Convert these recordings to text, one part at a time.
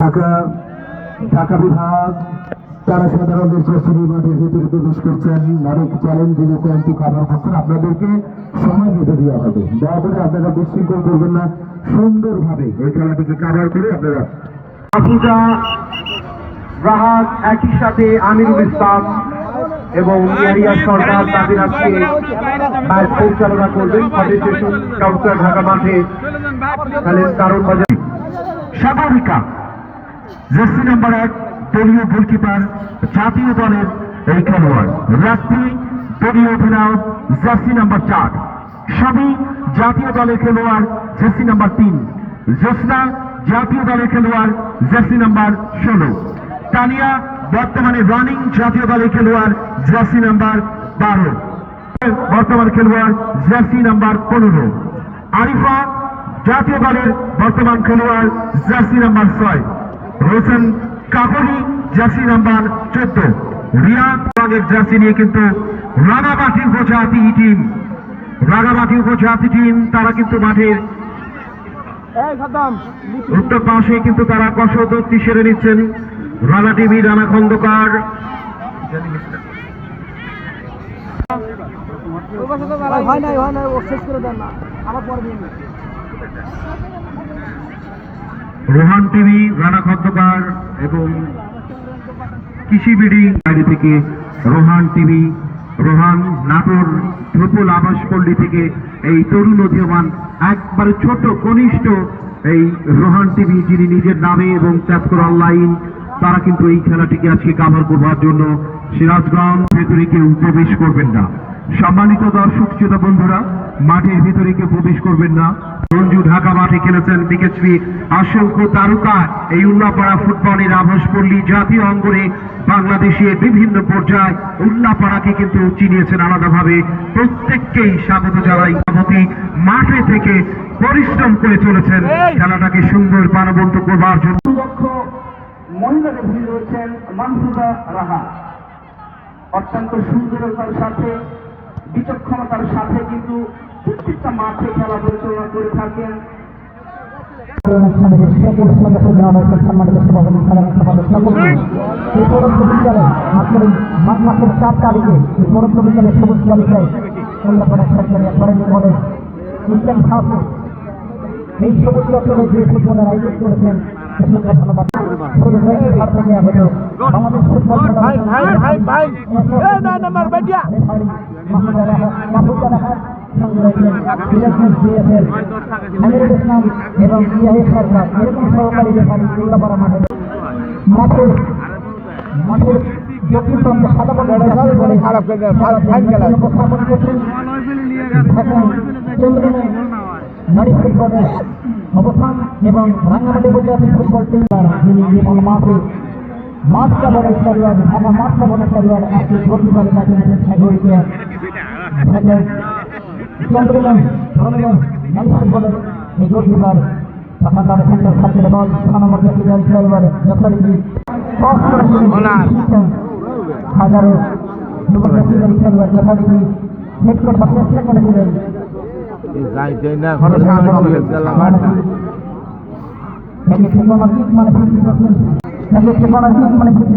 ঢাকা ঢাকা বিভাগ, তারা সাধারণ নির্বাচনী মাঠের ভিতরে প্রবেশ করছেন। অনেক চ্যালেঞ্জ দিলে ক্যাম্পটি কাভার করছেন আপনাদেরকে সময় বেঁধে দেওয়া হবে। দয়া করে আপনারা বিশৃঙ্খল করবেন না। সুন্দরভাবে এই খেলাটিকে কাভার করে আপনারা আফুজা রাহাত একই সাথে আমিরুল ইসলাম এবং ইয়ারিয়া সরকার তাদের আজকে ম্যাচ পরিচালনা করবেন। ফেডারেশন কাউন্সিলর ঢাকা মাঠে খেলেন কারণ বাজার স্বাভাবিকা জার্সি নাম্বার এক, দলীয় গোলকিপার জাতীয় দলের এই খেলোয়াড়। রাত্রি, দলীয় অধিনায়ক জার্সি নাম্বার চার। সবই জাতীয় দলের খেলোয়াড়, জার্সি নাম্বার তিন। জোসনা জাতীয় দলের খেলোয়াড়, জার্সি নাম্বার ষোলো। তানিয়া বর্তমানে রানিং জাতীয় দলের খেলোয়াড়, জার্সি নাম্বার বারো। বর্তমান খেলোয়াড়, জার্সি নাম্বার পনেরো। আরিফা জাতীয় দলের বর্তমান খেলোয়াড়, জার্সি নাম্বার ছয়। রোশন কাকলি জার্সি নাম্বার চোদ্দ। রিয়াদ বাগের জার্সি নিয়ে কিন্তু রাঙামাটি উপজাতি টিম রাঙামাটি উপজাতি টিম তারা কিন্তু মাঠের উত্তর পাশে কিন্তু তারা কসরতি সেরে নিচ্ছেন। রানা টিভি রানা খন্দকার। হয় নাই হয় নাই শেষ করে দেন না। আমার পরে রোহান টিভি, রানা খন্দকার এবং কৃষি বিডি বাইরে থেকে রোহান টিভি, রোহান নাটোর ধ্রুপল আবাসপল্লী থেকে এই তরুণ উদীয়মান, একবারে ছোট, কনিষ্ঠ এই রোহান টিভি যিনি নিজের নামে এবং ত্যাপকর অনলাইন, তারা কিন্তু এই খেলাটিকে আজকে কাভার করবার জন্য সিরাজগঞ্জ ভেতরে কেউ প্রবেশ করবেন না। সম্মানিত দর্শক শ্রোতা বন্ধুরা মাঠের ভিতরে কেউ প্রবেশ করবেন না। রঞ্জু ঢাকা মাঠে খেলেছেন বিকেএসপি অসংখ্য তারকা। এই উল্লাপাড়া ফুটবলের আভাসপল্লী জাতীয় অঙ্গনে বাংলাদেশের বিভিন্ন পর্যায়ে উল্লাপাড়াকে কিন্তু চিনিয়েছেন আলাদাভাবে। প্রত্যেককেই স্বাগত জানাই। সভাপতি মাঠে থেকে পরিশ্রম করে চলেছেন। খেলাটাকে সুন্দর প্রাণবন্ত করবার জন্য। মহিলাদের ভিড় রয়েছেন মানসুদা রাহা। অত্যন্ত সুন্দরতার সাথে বিচক্ষণতার সাথে কিন্তু প্রত্যেকটা মাঠে খেলা পরিচালনা করে থাকেন চার ধন্যবাদ শুধু নদীর হাত থেকে আগত আমাদের ফুটবল ভাই ভাই ভাই ভাই এ না নাম্বার বেটিয়া এবং ইয়াহি সরকার এরকম সহকারী রেফারি উল্লাপাড়া মাঠে মাঠের মাঠের দক্ষিণ প্রান্তে সাদা বলে খারাপ করে ফাইন- খেলা। উপস্থাপন করছেন চন্দ্রমে করে হাজারো যাইতে না ঘরে সামনে চলে গেলাম Jadi teknologi mana fifty percent. Jadi teknologi mana fifty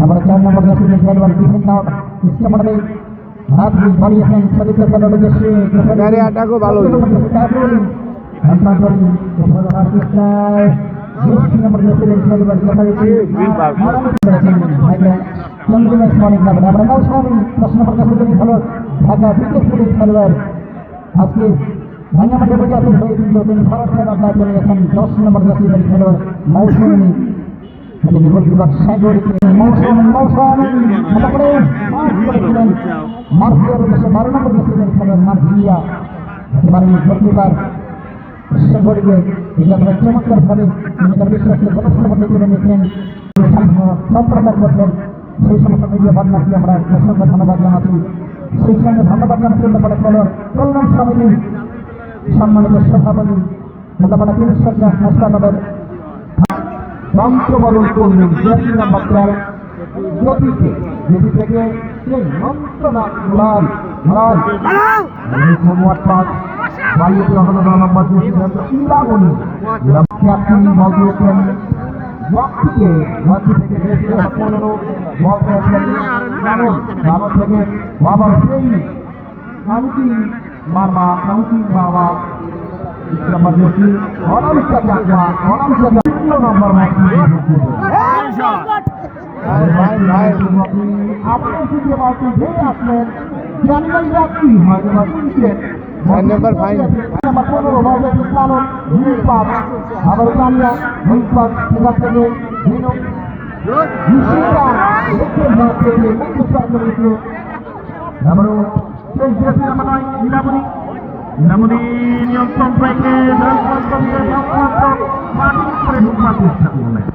আমরা চার নম্বর দর্শকের খেলোয়াড় কৃষ্ণ নাথ ইস্টামারে হাত বাড়িয়েছেন সদস্য খেলোয়াড় উদ্দেশ্যে গাড়ি আটাকও ভালো আজকে ভাঙামাটি পর্যায়ে কিন্তু তিনি খরচ খেলার চলে গেছেন দশ নম্বর দশ খেলোয়াড় মৌসুমী তিনি গোলকিপার সাগরিক মৌসুম মৌসুম ভালো করে পাস করেছিলেন মার্জিয়ার উদ্দেশ্যে বারো নম্বর ছিলেন খেলেন মার্জিয়া এবারে গোলকিপার সাগরিকে এখানে চমৎকার ভাবে তার বিশ্বাসকে গণসংবাদ করে নিয়েছেন সম্প্রচার করছেন সেই সমস্ত মিডিয়া ভাবনাকে আমরা প্রসঙ্গে ধন্যবাদ জানাচ্ছি সেই সঙ্গে ধন্যবাদ জানাচ্ছি উল্লাপাড়া কলর কল্যাণ সমিতি সম্মানিত সভাপতি উল্লাপাড়া তিন সজ্জা হাসপাতালের বদল করলেন নাম্বার প্লেয়ার জ্যোতিকে জ্যোতি থেকে সেই মন্ত্র না লাল লাল মোহাম্মদ পাক হলো নম্বর দিয়েছিলেন ইলামনি ক্যাপ্টেন বল দিয়েছেন। ওয়াক্তিকে ওয়াক্তি থেকে পনেরো বল থেকে সেই কাউকি মামা কাউকি বাবা নম্বর অনামিকা চাকমা অনামিকা তৃতীয় নম্বর ম্যাচ আপনি যদি বলতে ভেঙে আসলেন জানুয়ারি রাত্রি হয়তো বা শুনছেন নাম্বার ফাইভ। নাম্বার পনেরো নজর ইসলাম হিসপাত আবার কালিয়া হিসপাত সেখান থেকে ভিনু নিশিকা দেখে ভাগ থেকে মুক্ত সামনে উঠল এবারও সেই জেসি নাম্বার নয় নীলামণি নীলামণি নিয়ন্ত্রণ রেখে নিয়ন্ত্রণ